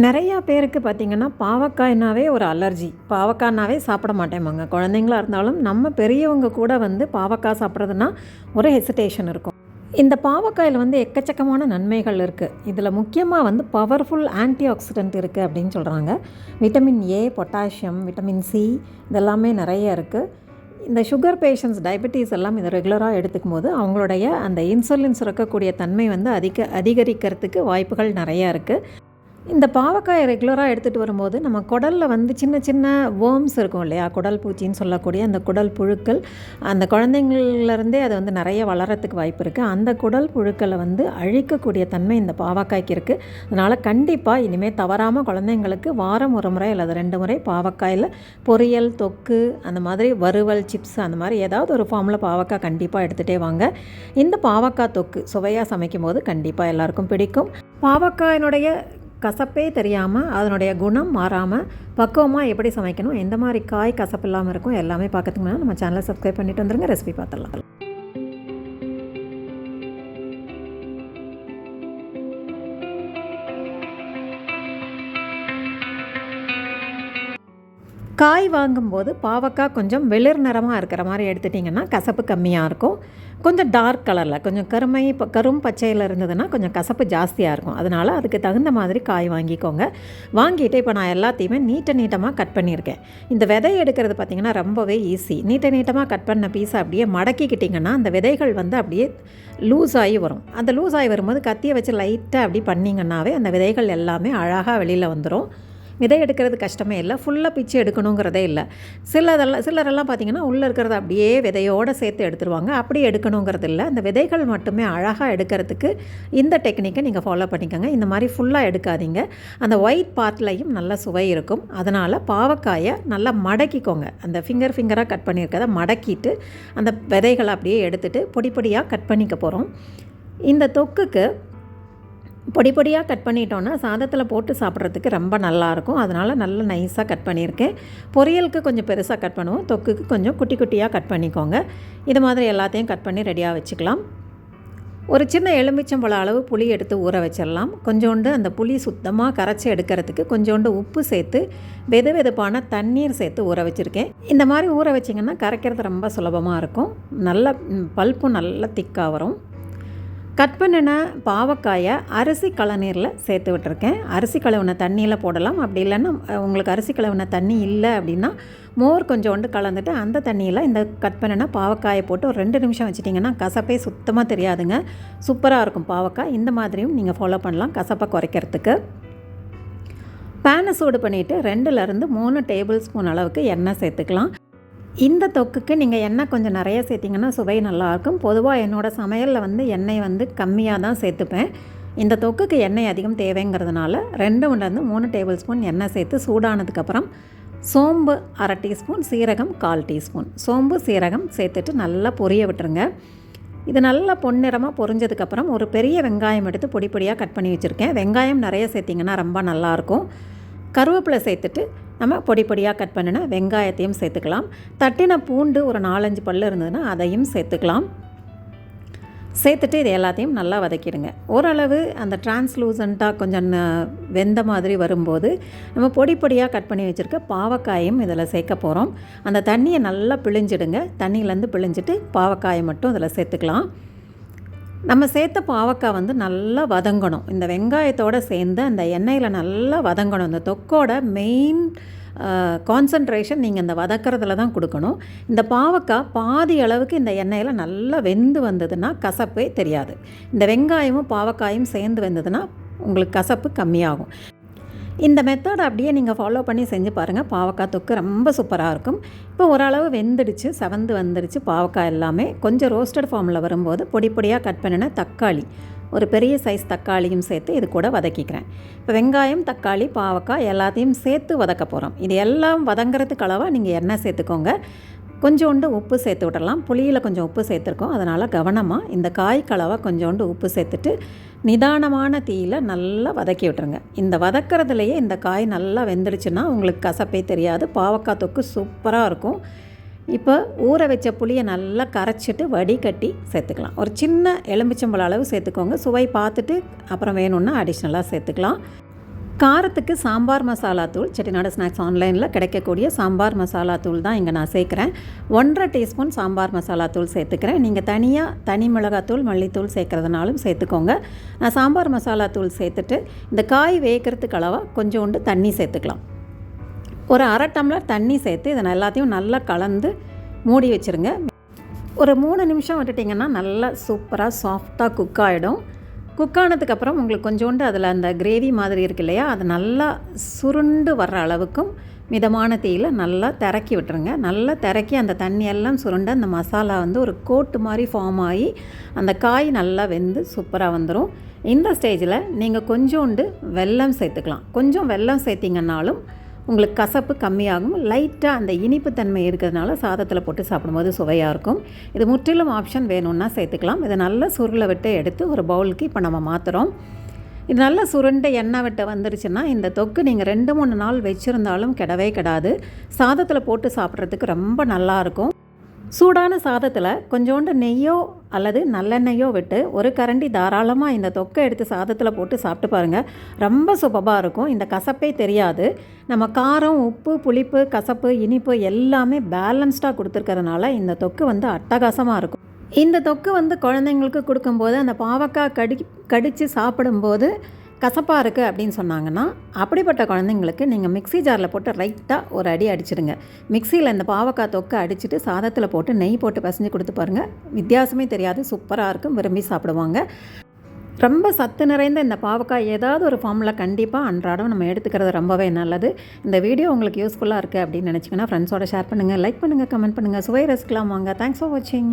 நிறையா பேருக்கு பார்த்திங்கன்னா பாவக்காய்னாவே ஒரு அலர்ஜி பாவக்காய்னாவே சாப்பிட மாட்டேம்பாங்க. குழந்தைங்களா இருந்தாலும் நம்ம பெரியவங்க கூட வந்து பாவக்காய் சாப்பிட்றதுனா ஒரு ஹெசிடேஷன் இருக்கும். இந்த பாவக்காயில் வந்து எக்கச்சக்கமான நன்மைகள் இருக்குது இதில் முக்கியமாக வந்து பவர்ஃபுல் ஆன்டி ஆக்சிடென்ட் இருக்குது அப்படின்னு சொல்கிறாங்க vitamin A potassium vitamin C இதெல்லாமே நிறைய இருக்குது இந்த சுகர் பேஷண்ட்ஸ் டயபெட்டிஸ் எல்லாம் இதை ரெகுலராக எடுத்துக்கும் போது அவங்களுடைய அந்த இன்சுலின் சுரக்கக்கூடிய தன்மை வந்து அதிக அதிகரிக்கிறதுக்கு வாய்ப்புகள் நிறையா இருக்குது இந்த பாவக்காயை ரெகுலராக எடுத்துகிட்டு வரும்போது நம்ம குடலில் வந்து சின்ன சின்ன வேர்ம்ஸ் இருக்கும் இல்லையா? குடல் பூச்சின்னு சொல்லக்கூடிய அந்த குடல் புழுக்கள் அந்த குழந்தைங்கள்லேருந்தே அது வந்து நிறைய வளரத்துக்கு வாய்ப்பு இருக்குது அந்த குடல் புழுக்களை வந்து அழிக்கக்கூடிய தன்மை இந்த பாவக்காய்க்கு இருக்குது அதனால் கண்டிப்பாக இனிமேல் தவறாமல் குழந்தைங்களுக்கு வாரம் ஒரு முறை அல்லது ரெண்டு முறை பாவக்காயில் பொரியல் தொக்கு அந்த மாதிரி வறுவல் சிப்ஸ் அந்த மாதிரி ஏதாவது ஒரு ஃபார்மில் பாவக்காய் கண்டிப்பாக எடுத்துகிட்டே வாங்க. இந்த பாவக்காய் தொக்கு சுவையாக சமைக்கும் போது கண்டிப்பாக எல்லாருக்கும் பிடிக்கும். பாவக்காயினுடைய கசப்பே தெரியாமல் அதனுடைய குணம் மாறாமல் பக்குவமாக எப்படி சமைக்கணும் எந்த மாதிரி காய் கசப்பு இல்லாமல் இருக்கும் எல்லாமே பார்க்கறதுக்கு முன்னாடி நம்ம சேனலை சப்ஸ்கிரைப் பண்ணிட்டு வந்துருங்க ரெசிபி பார்த்துடலாம். காய் வாங்கும்போது பாவக்காய் கொஞ்சம் வெளிர் நிறமாக இருக்கிற மாதிரி எடுத்துட்டிங்கன்னா கசப்பு கம்மியாக இருக்கும். கொஞ்சம் டார்க் கலரில் கொஞ்சம் கருமை இப்போ கரும் பச்சையில் இருந்ததுன்னா கொஞ்சம் கசப்பு ஜாஸ்தியாக இருக்கும். அதனால் அதுக்கு தகுந்த மாதிரி காய் வாங்கிக்கோங்க. வாங்கிட்டு இப்போ நான் எல்லாத்தையுமே நீட்ட நீட்டமாக கட் பண்ணியிருக்கேன். இந்த விதை எடுக்கிறது பார்த்திங்கன்னா ரொம்பவே ஈஸி நீட்ட நீட்டமாக கட் பண்ண பீஸை அப்படியே மடக்கிக்கிட்டிங்கன்னா அந்த விதைகள் வந்து அப்படியே லூஸ் ஆகி வரும். அந்த லூஸ் ஆகி வரும்போது கத்தியை வச்சு லைட்டாக அப்படி பண்ணிங்கன்னாவே அந்த விதைகள் எல்லாமே அழகாக வெளியில் வந்துடும் விதை எடுக்கிறது கஷ்டமே இல்லை. ஃபுல்லாக பிச்சு எடுக்கணுங்கிறதே இல்லை. சிலதெல்லாம் சிலரெல்லாம் பார்த்திங்கன்னா உள்ளே இருக்கிறத அப்படியே விதையோடு சேர்த்து எடுத்துருவாங்க. அப்படி எடுக்கணுங்கிறது இல்லை. அந்த விதைகள் மட்டுமே அழகாக எடுக்கிறதுக்கு இந்த டெக்னிக்கை நீங்கள் ஃபாலோ பண்ணிக்கோங்க. இந்த மாதிரி ஃபுல்லாக எடுக்காதீங்க. அந்த ஒயிட் பார்ட்லையும் நல்ல சுவை இருக்கும். அதனால் பாவக்காயை நல்லா மடக்கிக்கோங்க. அந்த ஃபிங்கர் ஃபிங்கராக கட் பண்ணியிருக்கதை மடக்கிட்டு அந்த விதைகளை அப்படியே எடுத்துகிட்டு பொடி பொடியாக கட் பண்ணிக்க போகிறோம் இந்த தொக்குக்கு பொடி பொடியாக கட் பண்ணிட்டோன்னா சாதத்தில் போட்டு சாப்பிட்றதுக்கு ரொம்ப நல்லாயிருக்கும். அதனால் நல்ல நைஸாக கட் பண்ணியிருக்கேன். பொரியலுக்கு கொஞ்சம் பெருசாக கட் பண்ணுவோம். தொக்குக்கு கொஞ்சம் குட்டி குட்டியாக கட் பண்ணிக்கோங்க. இது மாதிரி எல்லாத்தையும் கட் பண்ணி ரெடியாக வச்சுக்கலாம். ஒரு சின்ன எலுமிச்சம்பழ அளவு புளி எடுத்து ஊற வச்சிடலாம். கொஞ்சோண்டு அந்த புளி சுத்தமாக கரைச்சி எடுக்கிறதுக்கு கொஞ்சோண்டு உப்பு சேர்த்து வெது வெதுப்பான தண்ணீர் சேர்த்து ஊற வச்சுருக்கேன். இந்த மாதிரி ஊற வச்சிங்கன்னா கரைக்கிறது ரொம்ப சுலபமாக இருக்கும். நல்ல பல்ப்பும் நல்லா திக்காக வரும். கட் பண்ணின பாவக்காயை அரிசி கலநீரில் சேர்த்து விட்டுருக்கேன். அரிசி கழுவின தண்ணியில் போடலாம். அப்படி இல்லைன்னா உங்களுக்கு அரிசி கழுவின தண்ணி இல்லை அப்படின்னா மோர் கொஞ்சோண்டு கலந்துட்டு அந்த தண்ணியில் இந்த கட் பண்ணின பாவக்காயை போட்டு ஒரு ரெண்டு நிமிஷம் வச்சிட்டிங்கன்னா கசப்பே சுத்தமாக தெரியாதுங்க. சூப்பராக இருக்கும் பாவக்காய். இந்த மாதிரியும் நீங்கள் ஃபாலோ பண்ணலாம் கசப்பை குறைக்கிறதுக்கு. பேனை சூடு பண்ணிவிட்டு ரெண்டுலேருந்து மூணு டேபிள் ஸ்பூன் அளவுக்கு எண்ணெய் சேர்த்துக்கலாம். இந்த தொக்குக்கு நீங்கள் எண்ணெய் கொஞ்சம் நிறைய சேர்த்திங்கன்னா சுவை நல்லாயிருக்கும். பொதுவாக என்னோடய சமையலில் வந்து எண்ணெய் வந்து கம்மியாக தான் சேர்த்துப்பேன். இந்த தொக்குக்கு எண்ணெய் அதிகம் தேவைங்கிறதுனால ரெண்டு மணிலேருந்து மூணு டேபிள் ஸ்பூன் எண்ணெய் சேர்த்து சூடானதுக்கப்புறம் சோம்பு அரை டீஸ்பூன் சீரகம் கால் டீஸ்பூன். சோம்பு சீரகம் சேர்த்துட்டு நல்லா பொரிய விட்டுருங்க. இது நல்லா பொன்னிறமாக பொரிஞ்சதுக்கப்புறம் ஒரு பெரிய வெங்காயம் எடுத்து பொடி பொடியாக கட் பண்ணி வச்சுருக்கேன். வெங்காயம் நிறைய சேர்த்திங்கன்னா ரொம்ப நல்லாயிருக்கும். கருவேப்பிலை சேர்த்துட்டு நம்ம பொடி பொடியாக கட் பண்ணின வெங்காயத்தையும் சேர்த்துக்கலாம். தட்டின பூண்டு ஒரு நாலஞ்சு பல் இருந்ததுன்னா அதையும் சேர்த்துக்கலாம். சேர்த்துட்டு இது எல்லாத்தையும் நல்லா வதக்கிடுங்க. ஓரளவு அந்த டிரான்ஸ்லூசண்ட்டாக கொஞ்சம் வெந்த மாதிரி வரும்போது நம்ம பொடி பொடியாக கட் பண்ணி வச்சுருக்க பாவக்காயும் இதில் சேர்க்க போகிறோம் அந்த தண்ணியை நல்லா பிழிஞ்சிடுங்க. தண்ணியிலேருந்து பிழிஞ்சிட்டு பாவக்காயை மட்டும் இதில் சேர்த்துக்கலாம். நம்ம சேர்த்த பாவக்காய் வந்து நல்லா வதங்கணும். இந்த வெங்காயத்தோடு சேர்ந்து அந்த எண்ணெயில் நல்லா வதங்கணும். இந்த தொக்கோட மெயின் கான்சன்ட்ரேஷன் நீங்கள் இந்த வதக்கிறதுல தான் கொடுக்கணும். இந்த பாவக்காய் பாதி அளவுக்கு இந்த எண்ணெயில் நல்லா வெந்து வந்ததுன்னா கசப்பே தெரியாது. இந்த வெங்காயமும் பாவக்காயும் சேர்ந்து வந்ததுன்னா உங்களுக்கு கசப்பு கம்மியாகும். இந்த மெத்தட் அப்படியே நீங்கள் ஃபாலோ பண்ணி செஞ்சு பாருங்கள் பாவக்காய் தொக்கு ரொம்ப சூப்பராக இருக்கும். இப்போ ஓரளவு வெந்துடுச்சு செவந்து வந்துடுச்சு பாவக்காய் எல்லாமே. கொஞ்சம் ரோஸ்டட் ஃபார்மில் வரும்போது பொடி பொடியாக கட் பண்ணின தக்காளி ஒரு பெரிய சைஸ் தக்காளியும் சேர்த்து இது கூட வதக்கிக்கிறேன். இப்போ வெங்காயம் தக்காளி பாவக்காய் எல்லாத்தையும் சேர்த்து வதக்க போகிறோம் இது எல்லாம் வதங்கிறதுக்கு அளவாக நீங்கள் எண்ணெய் சேர்த்துக்கோங்க. கொஞ்சோண்டு உப்பு சேர்த்து விடலாம் புளியில் கொஞ்சம் உப்பு சேர்த்துருக்கோம். அதனால் கவனமாக இந்த காய் கலவை கொஞ்சோண்டு உப்பு சேர்த்துட்டு நிதானமான தீயில் நல்லா வதக்கி விட்டுருங்க. இந்த வதக்கிறதுலையே இந்த காய் நல்லா வெந்துடுச்சுன்னா உங்களுக்கு கசப்பே தெரியாது. பாவக்காய் தொக்கு சூப்பராக இருக்கும். இப்போ ஊற வச்ச புளியை நல்லா கரைச்சிட்டு வடிகட்டி சேர்த்துக்கலாம். ஒரு சின்ன எலுமிச்சம்பழ அளவு சேர்த்துக்கோங்க. சுவை பார்த்துட்டு அப்புறம் வேணும்னா அடிஷ்னலாக சேர்த்துக்கலாம். காரத்துக்கு சாம்பார் மசாலா தூள் செட்டிநாடு ஸ்நாக்ஸ் ஆன்லைனில் கிடைக்கக்கூடிய சாம்பார் மசாலா தூள் தான் இங்கே நான் சேர்க்குறேன். ஒன்றரை டீஸ்பூன் சாம்பார் மசாலா தூள் சேர்த்துக்கிறேன். நீங்கள் தனியாக தனி மிளகாத்தூள் மல்லித்தூள் சேர்க்குறதுனாலும் சேர்த்துக்கோங்க. நான் சாம்பார் மசாலா தூள் சேர்த்துட்டு இந்த காய் வேகிறதுக்கு அளவாக கொஞ்சோண்டு தண்ணி சேர்த்துக்கலாம். ஒரு அரை டம்ளர் தண்ணி சேர்த்து இதை எல்லாத்தையும் நல்லா கலந்து மூடி வச்சுருங்க. ஒரு மூணு நிமிஷம் விட்டுட்டிங்கன்னா நல்லா சூப்பராக சாஃப்டாக குக் ஆகிடும் குக் ஆனதுக்கப்புறம் உங்களுக்கு கொஞ்சோண்டு அதில் அந்த கிரேவி மாதிரி இருக்கு இல்லையா? அது நல்லா சுருண்டு வர்ற அளவுக்கும் மிதமான தீயில் நல்லா திறக்கி விட்டுருங்க. நல்லா திறக்கி அந்த தண்ணியெல்லாம் சுருண்டு அந்த மசாலா வந்து ஒரு கோட்டு மாதிரி ஃபார்ம் ஆகி அந்த காய் நல்லா வெந்து சூப்பராக வந்துடும் இந்த ஸ்டேஜில் நீங்கள் கொஞ்சோண்டு வெல்லம் சேர்த்துக்கலாம். கொஞ்சம் வெல்லம் சேர்த்திங்கன்னாலும் உங்களுக்கு கசப்பு கம்மியாகும் லைட்டாக அந்த இனிப்பு தன்மை இருக்கிறதுனால சாதத்தில் போட்டு சாப்பிடும்போது சுவையாக இருக்கும். இது முற்றிலும் ஆப்ஷன் வேணும்னா சேர்த்துக்கலாம். இதை நல்லா சுருளை விட்டு எடுத்து ஒரு பவுலுக்கு இப்போ நம்ம மாற்றுறோம் இது நல்லா சுருண்ட எண்ணெய் விட்ட வந்துருச்சுன்னா இந்த தொக்கு நீங்கள் ரெண்டு மூணு நாள் வச்சுருந்தாலும் கிடவே கிடாது. சாதத்தில் போட்டு சாப்பிட்றதுக்கு ரொம்ப நல்லாயிருக்கும் சூடான சாதத்தில் கொஞ்சோண்டு நெய்யோ அல்லது நல்லெண்ணெய்யோ விட்டு ஒரு கரண்டி தாராளமாக இந்த தொக்கை எடுத்து சாதத்தில் போட்டு சாப்பிட்டு பாருங்கள் ரொம்ப சுபமாக இருக்கும். இந்த கசப்பே தெரியாது. நம்ம காரம் உப்பு புளிப்பு கசப்பு இனிப்பு எல்லாமே பேலன்ஸ்டாக கொடுத்துருக்கறதுனால இந்த தொக்கு வந்து அட்டகாசமாக இருக்கும். இந்த தொக்கு வந்து குழந்தைங்களுக்கு கொடுக்கும்போது அந்த பாவக்காய் கடி கடித்து சாப்பிடும்போது கசப்பாக இருக்குது அப்படின்னு சொன்னாங்கன்னா அப்படிப்பட்ட குழந்தைங்களுக்கு நீங்கள் மிக்ஸி ஜாரில் போட்டு ரைட்டாக ஒரு அடி அடிச்சிடுங்க. மிக்சியில் இந்த பாவக்காய் தொக்கை அடிச்சுட்டு சாதத்தில் போட்டு நெய் போட்டு பசஞ்சு கொடுத்து பாருங்கள் வித்தியாசமே தெரியாது சூப்பராக இருக்கும் விரும்பி சாப்பிடுவாங்க. ரொம்ப சத்து நிறைந்த இந்த பாவக்காய் ஏதாவது ஒரு ஃபார்மில் கண்டிப்பாக அன்றாடம் நம்ம எடுத்துக்கிறது ரொம்பவே நல்லது. இந்த வீடியோ உங்களுக்கு யூஸ்ஃபுல்லாக இருக்குது அப்படின்னு நினச்சிங்கன்னா ஃப்ரெண்ட்ஸோட ஷேர் பண்ணுங்கள் லைக் பண்ணுங்கள் கமெண்ட் பண்ணுங்கள் சுவை ரசிக்கலாம் வாங்க. தேங்க்ஸ் ஃபார் வாட்சிங்